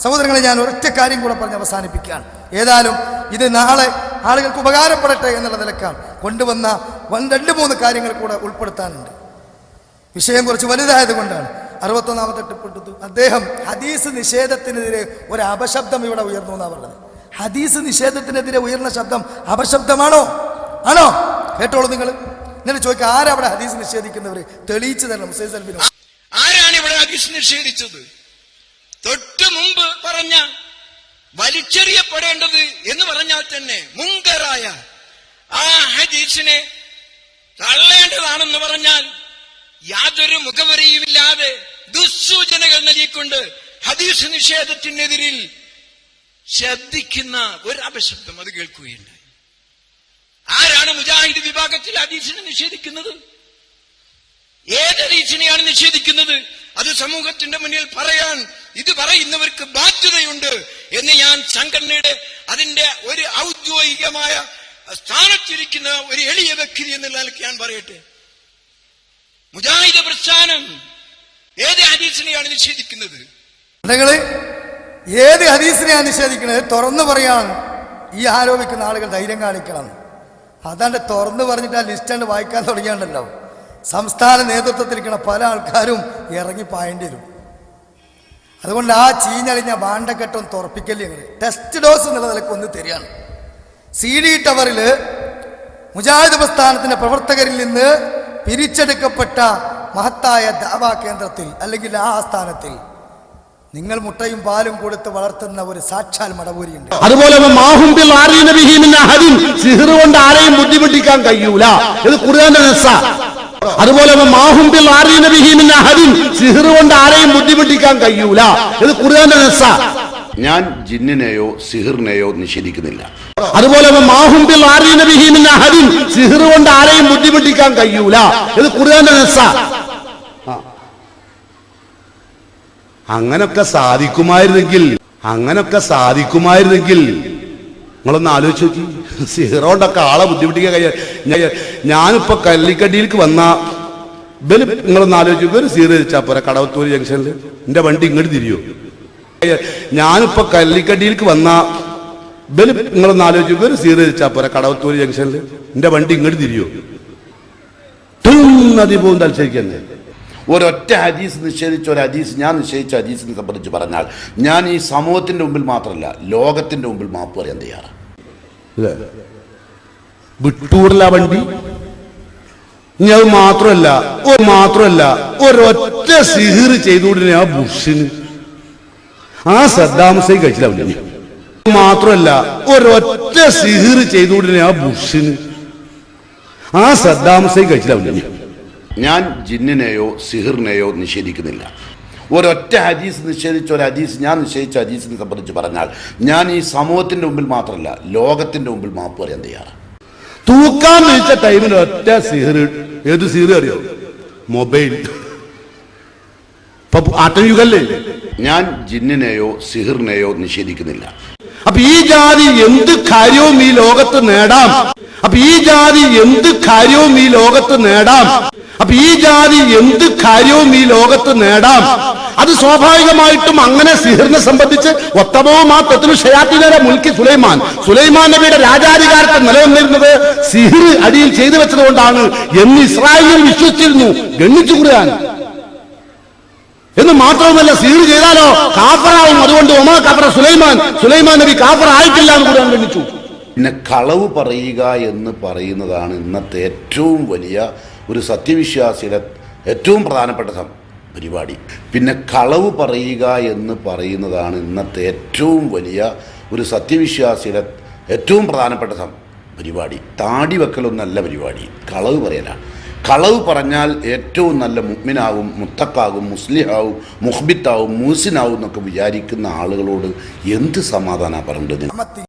സഹോദരങ്ങളെ ഞാൻ ഒരൊറ്റ കാര്യം കൂടെ പറഞ്ഞ് അവസാനിപ്പിക്കുകയാണ്. ഏതായാലും ഇത് നാളെ ആളുകൾക്ക് ഉപകാരപ്പെടട്ടെ എന്നുള്ള നിലക്കാണ്. കൊണ്ടുവന്ന രണ്ട് മൂന്ന് കാര്യങ്ങൾ കൂടെ ഉൾപ്പെടുത്താനുണ്ട്. വിഷയം കുറച്ച് വലുതായത് കൊണ്ടാണ് അറുപത്തൊന്നാമത്തെ ടിപ്പെടുത്തു അദ്ദേഹം ഹദീസ് നിഷേധത്തിനെതിരെ ഒരു അപശബ്ദം ഇവിടെ ഉയർന്നു എന്നാണ് പറഞ്ഞത്. ഹദീസ് നിഷേധത്തിനെതിരെ ഉയർന്ന ശബ്ദം അപശബ്ദമാണോ? ആണോ? കേട്ടോളൂ നിങ്ങൾ. എന്നിട്ട് ചോദിക്കുക ആരവിടെ ഹദീസ് നിഷേധിക്കുന്നവര്? തെളിയിച്ചു തരണം ആരാണ് ഇവിടെ ഹദീസ് നിഷേധിച്ചത്? തൊട്ടു മുമ്പ് പറഞ്ഞ വലിച്ചെറിയപ്പെടേണ്ടത് എന്ന് പറഞ്ഞാൽ തന്നെ മുങ്കറായ ആ ഹദീസിനെ തള്ളേണ്ടതാണെന്ന് പറഞ്ഞാൽ യാതൊരു മുഖവരിയുമില്ലാതെ ദുസ്സൂചനകൾ നൽകിക്കൊണ്ട് ഹദീസ് നിഷേധത്തിനെതിരിൽ ശ്രദ്ധിക്കുന്ന ഒരു അപശബ്ദം അത് കേൾക്കുകയുണ്ടായി. ആരാണ് മുജാഹിദ് വിഭാഗത്തിൽ ഹദീസിനെ നിഷേധിക്കുന്നത്? ഏത് ഹദീസിനെയാണ് നിഷേധിക്കുന്നത്? അത് സമൂഹത്തിന്റെ മുന്നിൽ പറയാൻ ഇത് പറയുന്നവർക്ക് ബാധ്യതയുണ്ട് എന്ന് ഞാൻ സംഘടനയുടെ അതിന്റെ ഒരു ഔദ്യോഗികമായ സ്ഥാനത്തിരിക്കുന്ന ഒരു എളിയ വ്യക്തി എന്നുള്ള ഞാൻ പറയട്ടെ. മുജാഹിദ് പ്രസ്ഥാനം ഏത് ഹദീസിനെയാണ് നിഷേധിക്കുന്നത്? നിങ്ങൾ ഏത് ഹദീസിനെയാണ് നിഷേധിക്കുന്നത്? തുറന്നു പറയാൻ ഈ ആരോപിക്കുന്ന ആളുകൾ ധൈര്യം കാണിക്കണം. അതാണ്ട് തുറന്നു പറഞ്ഞിട്ട് ആ ലിസ്റ്റ് വായിക്കാൻ തുടങ്ങിയാണ്ടല്ലോ. സംസ്ഥാന നേതൃത്വത്തിലിരിക്കുന്ന പല ആൾക്കാരും ഇറങ്ങി പായേണ്ടി വരും. അതുകൊണ്ട് ആ ചീഞ്ഞളിഞ്ഞ വാണ്ടക്കെട്ടം തുറപ്പിക്കല്ലേ ഞങ്ങൾ ടെസ്റ്റ് ഡോസ് എന്നുള്ള നിലയ്ക്ക് ഒന്ന് തരികയാണ്. സി ഡി ടവറിൽ മുജാഹിദ് പ്രസ്ഥാനത്തിന്റെ പ്രവർത്തകരിൽ നിന്ന് പിരിച്ചെടുക്കപ്പെട്ട മഹത്തായ ദാവാ കേന്ദ്രത്തിൽ അല്ലെങ്കിൽ ആ ആസ്ഥാനത്തിൽ നിങ്ങൾ മുട്ടയും പാലും കൊടുത്ത് വളർത്തുന്ന ഒരു സാക്ഷാൽ മടപൂരിയുണ്ട് അതുപോലെ കൊണ്ട് ആരെയും ബുദ്ധിമുട്ടിക്കാൻ കഴിയൂല. ഇത് നസ്സ അതുപോലെ കൊണ്ട് ആരെയും ബുദ്ധിമുട്ടിക്കാൻ കഴിയൂല. ഇത് ഖുർആന്റെ നസ്സ ഞാൻ ജിന്നിനെയോ സിഹിറിനെയോ നിഷേധിക്കുന്നില്ല. അതുപോലെ സിഹ്ർ കൊണ്ട് ആരെയും ബുദ്ധിമുട്ടിക്കാൻ കഴിയൂല. ഇത് ഖുർആന്റെ നസ്സ അങ്ങനൊക്കെ സാധിക്കുമായിരുന്നെങ്കിൽ അങ്ങനൊക്കെ സാധിക്കുമായിരുന്നെങ്കിൽ നിങ്ങളൊന്ന് ആലോചിച്ച് നോക്കി. സീറോണ്ടൊക്കെ ആളെ ബുദ്ധിമുട്ടിക്കാൻ കഴിയാ. ഞാനിപ്പോ കല്ലിക്കടിയിലേക്ക് വന്ന ബലി നിങ്ങളൊന്ന് ആലോചിച്ച് ഒരു സീറോ വെച്ചാ പോരാ കടവത്തൂർ ജംഗ്ഷനിൽ എന്റെ വണ്ടി ഇങ്ങോട്ട് തിരിയോ? ഞാനിപ്പോ കല്ലിക്കടിയിലേക്ക് വന്ന ബലി നിങ്ങളൊന്ന് ആലോചിച്ച് ഒരു സീറോ വെച്ചാ പോരാ കടവത്തൂർ ജംഗ്ഷനിൽ എന്റെ വണ്ടി ഇങ്ങോട്ട് തിരിയോ? നദി പോകും തലശ്ശേരിക്ക് ഒരൊറ്റ ഹദീസ് നിഷേധിച്ച ഒരു ഹദീസ് ഞാൻ നിഷേധിച്ച ഹദീസിനെ സംബന്ധിച്ച് പറഞ്ഞാൽ ഞാൻ ഈ സമൂഹത്തിന്റെ മുമ്പിൽ മാത്രമല്ല ലോകത്തിന്റെ മുമ്പിൽ മാപ്പ് പറയാൻ തയ്യാറാണ്. വണ്ടി? ഇനി മാത്രമല്ല ഒരു മാത്രമല്ല ഒരൊറ്റ സിഹിർ ചെയ്തുകൊണ്ടിരുന്ന ആ ബുഷിന്. ആ സദ്ദാമസൈ കഴിച്ചില്ല. മാത്രമല്ല ഒരൊറ്റ സിഹിർ ചെയ്തുകൊണ്ടിരുന്ന ആ ബുഷിന്. ആ സദ്ദാമസൈ കഴിച്ചില്ല. ഞാൻ ജിന്നിനെയോ സിഹിറിനെയോ നിഷേധിക്കുന്നില്ല. ഒരൊറ്റ ഹദീസ് നിഷേധിച്ച ഒരു ഹദീസ് ഞാൻ നിഷേധിച്ച ഹദീസിനെ സംബന്ധിച്ച് പറഞ്ഞാൽ ഞാൻ ഈ സമൂഹത്തിന്റെ മുമ്പിൽ മാത്രമല്ല ലോകത്തിന്റെ മുമ്പിൽ മാപ്പ് പറയാൻ തയ്യാറാണ്. തൂക്കാൻ വെച്ച ടൈമിൽ ഒറ്റ സിഹിർ ഏത് സിഹിർ അറിയോ? മൊബൈൽ. ആട്ടയുഗല്ലേ ഞാൻ ജിന്നിനെയോ സിഹിറിനെയോ നിഷേധിക്കുന്നില്ല. അപ്പൊ ഈ ജാതി എന്ത് കാര്യവും ഈ ലോകത്ത് നേടാം. അപ്പൊ ഈ ജാതി എന്ത് കാര്യവും ഈ ലോകത്ത് നേടാം. അപ്പൊ ഈ ജാതി എന്ത് കാര്യവും ഈ ലോകത്ത് നേടാം? അത് സ്വാഭാവികമായിട്ടും അങ്ങനെ സിഹിറിനെ സംബന്ധിച്ച് ഒത്തമോ തെത്തിനു ഷയാത്തിനെ മുൽക്കി സുലൈമാൻ. സുലൈമാൻ നബിയുടെ രാജാധികാരത്തെ നിലനിന്നിരുന്നത് സിഹിർ അടിയിൽ ചെയ്തു വെച്ചതുകൊണ്ടാണ് എന്ന് ഇസ്രായേലിൽ വിശ്വസിച്ചിരുന്നു. ഗണ്ണിച്ചു ഖുർആൻ എന്ന് മാത്രവുമല്ല സിഹിർ ചെയ്താലോ? കാഫറാവും. അതുകൊണ്ട് ഒമാ കാഫറ സുലൈമാൻ. സുലൈമാൻ നബി കാഫർ ആയിട്ടില്ല എന്ന് ഖുർആൻ ഗണ്ണിച്ചു. പിന്നെ കളവ് പറയുക എന്ന് പറയുന്നതാണ് ഇന്നത്തെ ഏറ്റവും വലിയ ഒരു സത്യവിശ്വാസിയുടെ ഏറ്റവും പ്രധാനപ്പെട്ട പരിപാടി. പിന്നെ കളവ് പറയുക എന്ന് പറയുന്നതാണ് ഇന്നത്തെ ഏറ്റവും വലിയ ഒരു സത്യവിശ്വാസിയുടെ ഏറ്റവും പ്രധാനപ്പെട്ട പരിപാടി. താടി വെക്കലൊന്നല്ല പരിപാടി. കളവ് പറയലാണ്. കളവ് പറഞ്ഞാൽ ഏറ്റവും നല്ല മുഗ്മിനാവും മുത്തക്കാകും മുസ്ലിഹാവും മുഹ്ബിത്താവും മൂസിനാവും എന്നൊക്കെ വിചാരിക്കുന്ന ആളുകളോട് എന്ത് സമാധാനം അമത്തി